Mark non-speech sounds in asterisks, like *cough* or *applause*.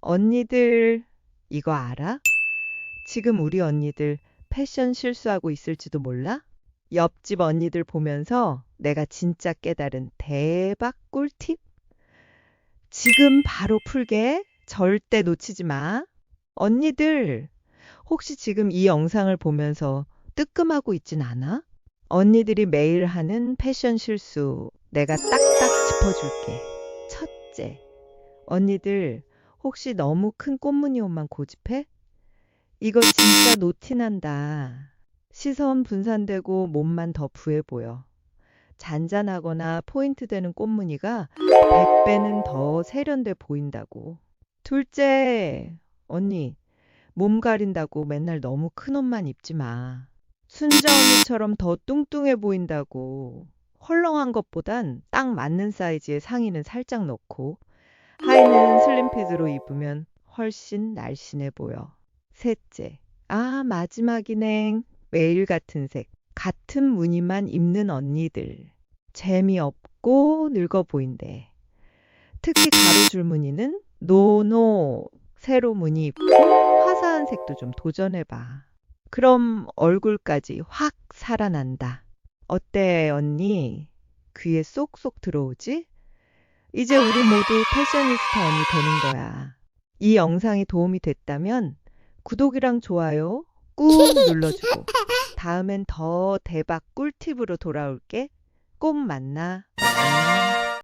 언니들, 이거 알아? 지금 우리 언니들 패션 실수하고 있을지도 몰라? 옆집 언니들 보면서 내가 진짜 깨달은 대박 꿀팁? 지금 바로 풀게. 절대 놓치지 마. 언니들, 혹시 지금 이 영상을 보면서 뜨끔하고 있진 않아? 언니들이 매일 하는 패션 실수 내가 딱딱 짚어줄게. 첫째, 언니들 혹시 너무 큰 꽃무늬 옷만 고집해? 이거 진짜 노티난다. 시선 분산되고 몸만 더 부해 보여. 잔잔하거나 포인트 되는 꽃무늬가 100배는 더 세련돼 보인다고. 둘째, 언니, 몸 가린다고 맨날 너무 큰 옷만 입지 마. 순자 언니처럼 더 뚱뚱해 보인다고. 헐렁한 것보단 딱 맞는 사이즈의 상의는 살짝 넣고 하의는 슬림핏으로 입으면 훨씬 날씬해 보여. 셋째, 아 마지막이네. 매일 같은 색, 같은 무늬만 입는 언니들. 재미없고 늙어 보인대. 특히 가로줄 무늬는 노노, 세로 무늬 입고 화사한 색도 좀 도전해봐. 그럼 얼굴까지 확 살아난다. 어때, 언니? 귀에 쏙쏙 들어오지? 이제 우리 모두 패셔니스타 언니 되는 거야. 이 영상이 도움이 됐다면 구독이랑 좋아요 꾹 *laughs* 눌러주고 다음엔 더 대박 꿀팁으로 돌아올게. 꼭 만나. 안녕.